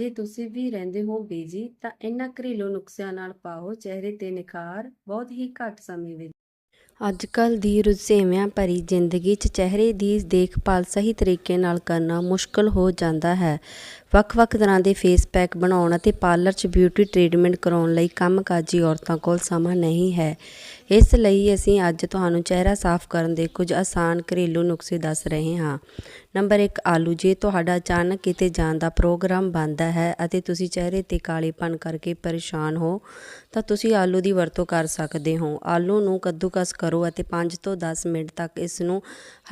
ਜੇ ਤੁਸੀਂ ਵੀ ਰਹਿੰਦੇ ਹੋ ਬੀਜੀ ਤਾਂ ਇਹਨਾਂ ਘਰੇਲੂ ਨੁਸਖਿਆਂ ਨਾਲ ਪਾਓ, ਚਿਹਰੇ ਤੇ ਨਿਖਾਰ ਬਹੁਤ ਹੀ ਘੱਟ ਸਮੇਂ ਵਿੱਚ। ਅੱਜ ਕੱਲ ਦੀ ਰੁਝੇਵਿਆਂ ਭਰੀ ਜ਼ਿੰਦਗੀ 'ਚ ਚਿਹਰੇ ਦੀ ਦੇਖਭਾਲ ਸਹੀ ਤਰੀਕੇ ਨਾਲ ਕਰਨਾ ਮੁਸ਼ਕਲ ਹੋ ਜਾਂਦਾ ਹੈ। ਵੱਖ-ਵੱਖ ਤਰ੍ਹਾਂ ਦੇ ਫੇਸ ਪੈਕ ਬਣਾਉਣ ਅਤੇ ਪਾਰਲਰ 'ਚ ਬਿਊਟੀ ਟ੍ਰੀਟਮੈਂਟ ਕਰਾਉਣ ਲਈ ਕੰਮਕਾਜੀ ਔਰਤਾਂ ਕੋਲ ਸਮਾਂ ਨਹੀਂ ਹੈ। ਇਸ ਲਈ ਅਸੀਂ ਅੱਜ ਤੁਹਾਨੂੰ ਚਿਹਰਾ ਸਾਫ਼ ਕਰਨ ਦੇ ਕੁਝ ਆਸਾਨ ਘਰੇਲੂ ਨੁਸਖੇ ਦੱਸ ਰਹੇ ਹਾਂ। ਨੰਬਰ 1 ਆਲੂ। ਜੇ ਤੁਹਾਡਾ ਅਚਾਨਕ ਕਿਤੇ ਜਾਣ ਦਾ ਪ੍ਰੋਗਰਾਮ ਬਣਦਾ ਹੈ ਅਤੇ ਤੁਸੀਂ ਚਿਹਰੇ ਤੇ ਕਾਲੇਪਨ ਕਰਕੇ ਪਰੇਸ਼ਾਨ ਹੋ, ਤਾਂ ਤੁਸੀਂ ਆਲੂ ਦੀ ਵਰਤੋਂ ਕਰ ਸਕਦੇ ਹੋ। ਆਲੂ ਨੂੰ ਕੱਦੂਕਸ ਕਰੋ ਅਤੇ 5 ਤੋਂ 10 ਮਿੰਟ ਤੱਕ ਇਸ ਨੂੰ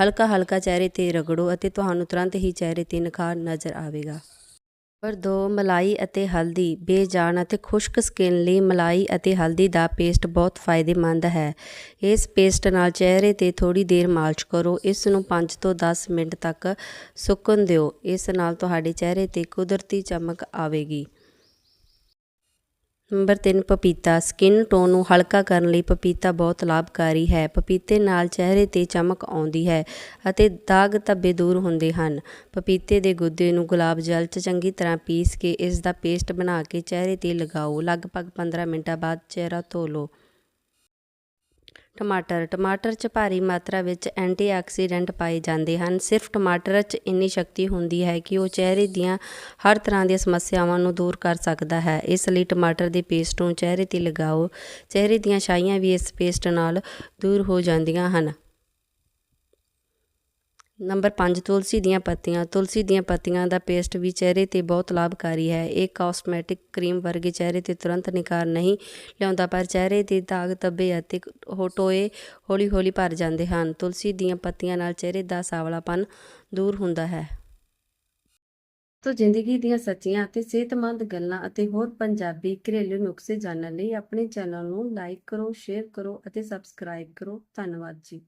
ਹਲਕਾ ਹਲਕਾ ਚਿਹਰੇ ਤੇ ਰਗੜੋ ਅਤੇ ਤੁਹਾਨੂੰ ਤੁਰੰਤ ਹੀ ਚਿਹਰੇ ਤੇ ਨਿਖਾਰ ਨਜ਼ਰ ਆਵੇਗਾ। ਨੰਬਰ 2 ਮਲਾਈ ਅਤੇ ਹਲਦੀ। ਬੇਜਾਨ ਅਤੇ ਖੁਸ਼ਕ ਸਕਿਨ ਲਈ ਮਲਾਈ ਅਤੇ ਹਲਦੀ ਦਾ ਪੇਸਟ ਬਹੁਤ ਫਾਇਦੇਮੰਦ ਹੈ। ਇਸ ਪੇਸਟ ਨਾਲ ਚਿਹਰੇ ਤੇ ਥੋੜੀ ਦੇਰ ਮਾਲਸ਼ ਕਰੋ। ਇਸ ਨੂੰ 5 ਤੋਂ 10 ਮਿੰਟ ਤੱਕ ਸੁੱਕਣ ਦਿਓ। ਇਸ ਨਾਲ ਤੁਹਾਡੇ ਚਿਹਰੇ ਤੇ ਕੁਦਰਤੀ ਚਮਕ ਆਵੇਗੀ। ਨੰਬਰ 3 ਪਪੀਤਾ। ਸਕਿਨ ਟੋਨ ਨੂੰ ਹਲਕਾ ਕਰਨ ਲਈ ਪਪੀਤਾ ਬਹੁਤ ਲਾਭਕਾਰੀ ਹੈ। ਪਪੀਤੇ ਨਾਲ ਚਿਹਰੇ ਤੇ ਚਮਕ ਆਉਂਦੀ ਹੈ ਅਤੇ ਦਾਗ ਧੱਬੇ ਦੂਰ ਹੁੰਦੇ ਹਨ। ਪਪੀਤੇ ਦੇ ਗੁੱਦੇ ਨੂੰ ਗੁਲਾਬ ਜਲ 'ਚ ਚੰਗੀ ਤਰ੍ਹਾਂ ਪੀਸ ਕੇ ਇਸ ਦਾ ਪੇਸਟ ਬਣਾ ਕੇ ਚਿਹਰੇ ਤੇ ਲਗਾਓ। ਲਗਭਗ 15 ਮਿੰਟਾਂ ਬਾਅਦ ਚਿਹਰਾ ਧੋ ਲਓ। ਟਮਾਟਰ। ਟਮਾਟਰ 'ਚ ਭਾਰੀ ਮਾਤਰਾ ਵਿੱਚ ਐਂਟੀਆਕਸੀਡੈਂਟ ਪਾਏ ਜਾਂਦੇ ਹਨ। ਸਿਰਫ ਟਮਾਟਰ 'ਚ ਇੰਨੀ ਸ਼ਕਤੀ ਹੁੰਦੀ ਹੈ ਕਿ ਉਹ ਚਿਹਰੇ ਦੀਆਂ ਹਰ ਤਰ੍ਹਾਂ ਦੀਆਂ ਸਮੱਸਿਆਵਾਂ ਨੂੰ ਦੂਰ ਕਰ ਸਕਦਾ ਹੈ। ਇਸ ਲਈ ਟਮਾਟਰ ਦੇ ਪੇਸਟ ਨੂੰ ਚਿਹਰੇ ਤੇ ਲਗਾਓ। ਚਿਹਰੇ ਦੀਆਂ ਛਾਈਆਂ ਵੀ ਇਸ ਪੇਸਟ ਨਾਲ ਦੂਰ ਹੋ ਜਾਂਦੀਆਂ ਹਨ। ਨੰਬਰ 5 ਤੁਲਸੀ ਦੀਆਂ ਪੱਤੀਆਂ। ਤੁਲਸੀ ਦੀਆਂ ਪੱਤੀਆਂ ਦਾ ਪੇਸਟ ਵੀ ਚਿਹਰੇ ਤੇ ਬਹੁਤ ਲਾਭਕਾਰੀ ਹੈ। ਇਹ ਕਾਸਮੈਟਿਕ ਕਰੀਮ ਵਰਗੇ ਚਿਹਰੇ ਤੇ ਤੁਰੰਤ ਨਿਖਾਰ ਨਹੀਂ ਲਿਆਉਂਦਾ, ਪਰ ਚਿਹਰੇ ਦੇ ਦਾਗ ਧੱਬੇ ਅਤੇ ਟੋਏ ਹੌਲੀ-ਹੌਲੀ ਭਰ ਜਾਂਦੇ ਹਨ। ਤੁਲਸੀ ਦੀਆਂ ਪੱਤੀਆਂ ਨਾਲ ਚਿਹਰੇ ਦਾ ਸਾਵਲਾਪਨ ਦੂਰ ਹੁੰਦਾ ਹੈ। ਤੋ ਜ਼ਿੰਦਗੀ ਦੀਆਂ ਸੱਚੀਆਂ ਅਤੇ ਸਿਹਤਮੰਦ ਗੱਲਾਂ ਅਤੇ ਹੋਰ ਪੰਜਾਬੀ ਘਰੇਲੂ ਨੁਸਖੇ ਜਾਣਨ ਲਈ ਆਪਣੇ ਚੈਨਲ ਨੂੰ ਲਾਈਕ ਕਰੋ, ਸ਼ੇਅਰ ਕਰੋ ਅਤੇ ਸਬਸਕ੍ਰਾਈਬ ਕਰੋ। ਧੰਨਵਾਦ ਜੀ।